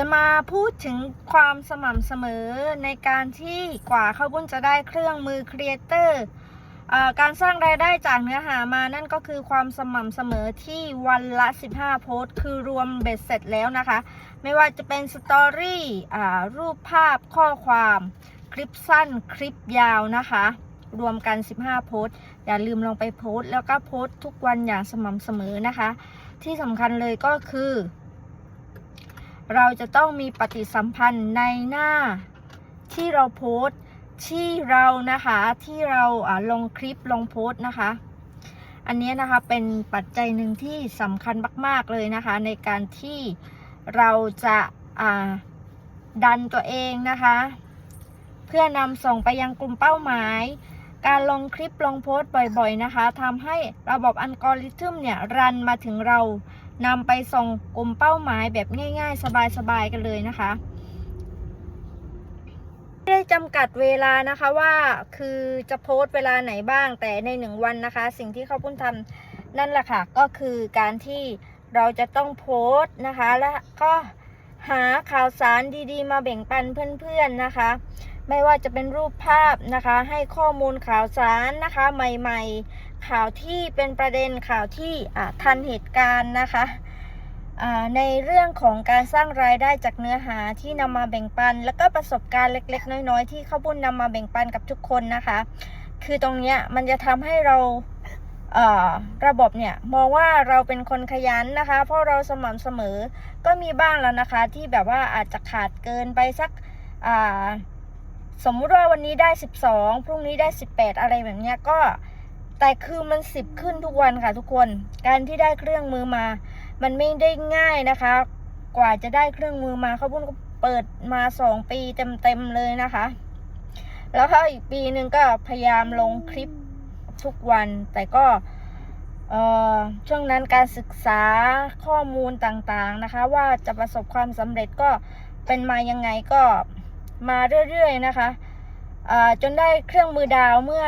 จะมาพูดถึงความสม่ำเสมอในการที่กว่าข้าวบุญจะได้เครื่องมือครีเอเตอร์การสร้างรายได้จากเนื้อหามานั่นก็คือความสม่ำเสมอที่วันละ 15 โพสต์ คือรวมเบ็ดเสร็จแล้วนะคะ ไม่ว่าจะเป็นสตอรี่รูปภาพข้อความคลิปสั้นคลิปยาวนะคะ รวมกัน 15 โพสต์ อย่าลืมลองไปโพสต์ แล้วก็โพสต์ทุกวันอย่างสม่ำเสมอนะคะ ที่สำคัญเลยก็คือ เราจะต้องมีปฏิสัมพันธ์ในหน้าที่เราโพสต์ที่เรานะคะที่เราลงคลิปลงโพสต์นะคะ อันนี้นะคะเป็นปัจจัยหนึ่งที่สำคัญมาก ๆ เลยนะคะ ในการที่เราจะาดันตัวเองนะคะ เพื่อนำส่งไปยังกลุ่มเป้าหมาย การลงคลิปลงโพสต์บ่อยๆนะคะทำให้ระบบอัลกอริทึมเนี่ย รันมาถึงเรา นำไปส่งกลมเป้าหมายแบบง่าย ๆ สบายๆกันเลยนะคะไม่ได้จำกัดเวลานะคะว่าคือจะโพสต์เวลาไหนบ้างแต่ในหนึ่งวันนะคะ สิ่งที่เขาพุ่นทำนั่นแหละค่ะ ก็คือการที่เราจะต้องโพสต์นะคะ และก็หาข่าวสารดีๆ มาแบ่งปันเพื่อนๆนะคะ ไม่ว่าจะเป็นรูปภาพนะคะ ให้ข้อมูลข่าวสารนะคะ ใหม่ๆ ข่าวที่เป็นประเด็นข่าวที่ทันเหตุการณ์นะคะในเรื่องของการสร้างรายได้จากเนื้อหาที่นำมาแบ่งปัน แล้วก็ประสบการณ์เล็ก ๆ น้อย ๆ ที่ข้าวบุญนำมาแบ่งปันกับทุกคนนะคะ คือตรงเนี้ยมันจะทำให้เราระบบเนี่ยมองว่าเราเป็นคนขยันนะคะ เพราะเราสม่ำเสมอก็มีบ้างแล้วนะคะ ที่แบบว่าอาจจะขาดเกินไปสัก สมมุติว่าวันนี้ได้ 12 พรุ่งนี้ได้ 18 อะไรแบบนี้ก็แต่คือมัน 10 ขึ้นทุกวันค่ะทุกคน การที่ได้เครื่องมือมา มันไม่ได้ง่ายนะคะ กว่าจะได้เครื่องมือมาเขาพุ่นก็เปิดมา 2 ปีเต็มๆเลยนะคะ แล้วถ้าอีกปีหนึ่งก็พยายามลงคลิปทุกวัน แต่ก็ช่วงนั้นการศึกษาข้อมูลต่างๆนะคะ ว่าจะประสบความสำเร็จก็เป็นมายังไงก็ มาเรื่อยๆนะคะจนได้เครื่องมือดาวเมื่อ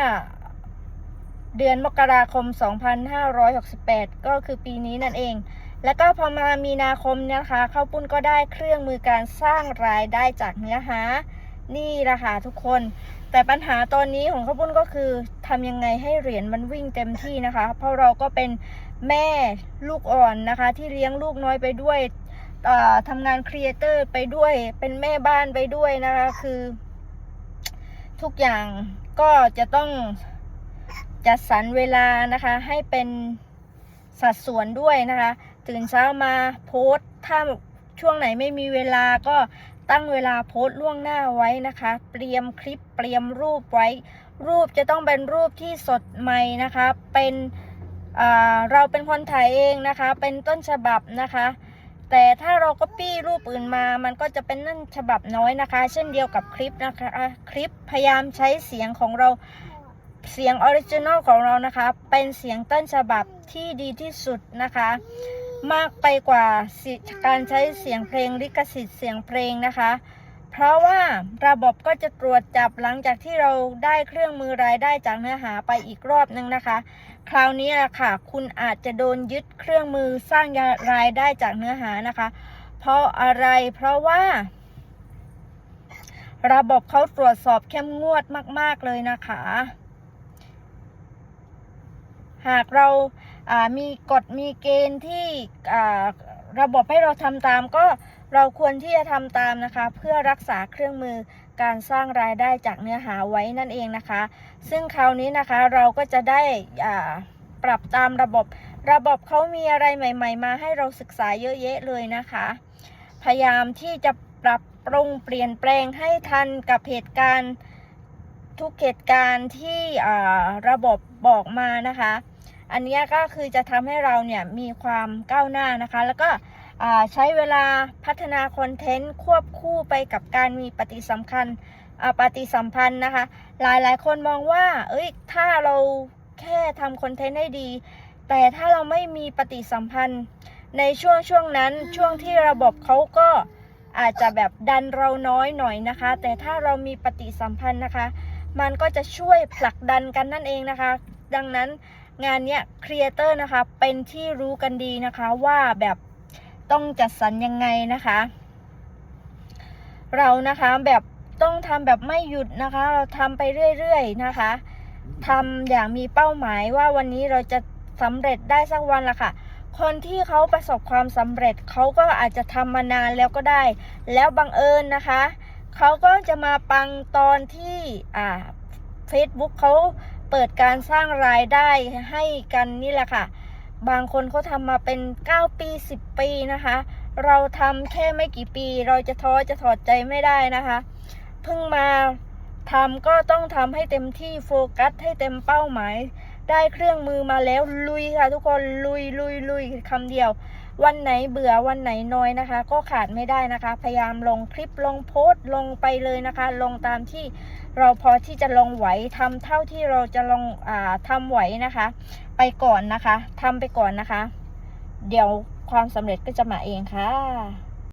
เดือนมกราคม 2568 ก็คือปีนี้นั่นเอง แล้วก็พอมามีนาคมนะคะข้าวปุ้นก็ได้เครื่องมือการสร้างรายได้จากเนื้อหา นี่ละค่ะทุกคน แต่ปัญหาตอนนี้ของข้าวปุ้นก็คือทำยังไงให้เหรียญมันวิ่งเต็มที่นะคะ เพราะเราก็เป็นแม่ลูกอ่อนนะคะ ที่เลี้ยงลูกน้อยไปด้วย ทำงานครีเอเตอร์ไปด้วย เป็นแม่บ้านไปด้วยนะคะคือ ทุกอย่างก็จะต้องจัดสรรเวลานะคะ ให้เป็นสัดส่วนด้วยนะคะ ตื่นเช้ามาโพสถ้าช่วงไหนไม่มีเวลาก็ตั้งเวลาโพสล่วงหน้าไว้นะคะ เตรียมคลิปเตรียมรูปไว้ รูปจะต้องเป็นรูปที่สดใหม่นะคะ เป็นเราเป็นคนถ่ายเองนะคะ เป็นต้นฉบับนะคะ แต่ถ้าเราก็ปี้รูปอื่นมา มันก็จะเป็นนั่นฉบับน้อยนะคะ เช่นเดียวกับคลิปนะคะ คลิปพยายามใช้เสียงของเรา เสียงออริจินอลของเรานะคะ เป็นเสียงต้นฉบับที่ดีที่สุดนะคะ มากไปกว่าการใช้เสียงเพลงลิขสิทธิ์เสียงเพลงนะคะ เพราะว่าระบบก็จะตรวจจับหลังจากที่เราได้เครื่องมือรายได้จากเนื้อหาไปอีกรอบนึงนะคะ คราวนี้แหละค่ะ คุณอาจจะโดนยึดเครื่องมือสร้างรายได้จากเนื้อหานะคะ เพราะอะไรเพราะว่า ระบบเขาตรวจสอบเข้มงวดมาก ๆ เลยนะคะ หากเราามีกฎมีเกณฑ์ที่ระบบให้เราทำตามก็เราควรที่จะทำตามนะคะ เพื่อรักษาเครื่องมือ การสร้างรายได้จากเนื้อหาไว้นั่นเองนะคะ ซึ่งคราวนี้นะคะเราก็จะได้ปรับตามระบบ ระบบเขามีอะไรใหม่ ๆ มาให้เราศึกษาเยอะแยะเลยนะคะ พยายามที่จะปรับปรุงเปลี่ยนแปลงให้ทันกับเหตุการณ์ทุกเหตุการณ์ที่ระบบบอกมานะคะ อันนี้ก็คือจะทำให้เราเนี่ยมีความก้าวหน้านะคะ แล้วก็ ใช้เวลาพัฒนาคอนเทนต์ควบคู่ไปกับการมีปฏิสัมพันธ์ปฏิสัมพันธ์นะคะ หลายหลายคนมองว่า เอ้ยถ้าเราแค่ทำคอนเทนต์ให้ดี แต่ถ้าเราไม่มีปฏิสัมพันธ์ในช่วงช่วงนั้นช่วงที่ระบบเขาก็อาจจะแบบดันเราน้อยหน่อยนะคะ แต่ถ้าเรามีปฏิสัมพันธ์นะคะ มันก็จะช่วยผลักดันกันนั่นเองนะคะ ดังนั้นงานเนี้ยครีเอเตอร์นะคะเป็นที่รู้กันดีนะคะว่าแบบ ต้องจัดสรรยังไงนะคะ เรานะคะแบบต้องทำแบบไม่หยุดนะคะ เราทำไปเรื่อยๆนะคะทำอย่างมีเป้าหมายว่าวันนี้เราจะสำเร็จได้สักวันละค่ะ คนที่เขาประสบความสำเร็จเขาก็อาจจะทำมานานแล้วก็ได้ แล้วบังเอิญนะคะเขาก็จะมาปังตอนที่อ่า Facebook เขาเปิดการสร้างรายได้ให้กันนี่แหละค่ะ บางคนเขาทำมาเป็น 9 ปี 10 ปีนะคะ เราทำแค่ไม่กี่ปี เราจะท้อจะถอดใจไม่ได้นะคะเพิ่งมาทำก็ต้องทำให้เต็มที่โฟกัสให้เต็มเป้าหมาย ได้เครื่องมือมาแล้วลุยค่ะทุกคนลุยลุยลุยคำเดียว วันไหนเบื่อวันไหนน้อยนะคะ ก็ขาดไม่ได้นะคะ พยายามลงคลิปลงโพสต์ลงไปเลยนะคะ ลงตามที่เราพอที่จะลงไหวทำเท่าที่เราจะลงอ่าทำไหวนะคะ ไปก่อนนะคะทำไปก่อนนะคะ เดี๋ยวความสำเร็จก็จะมาเองค่ะ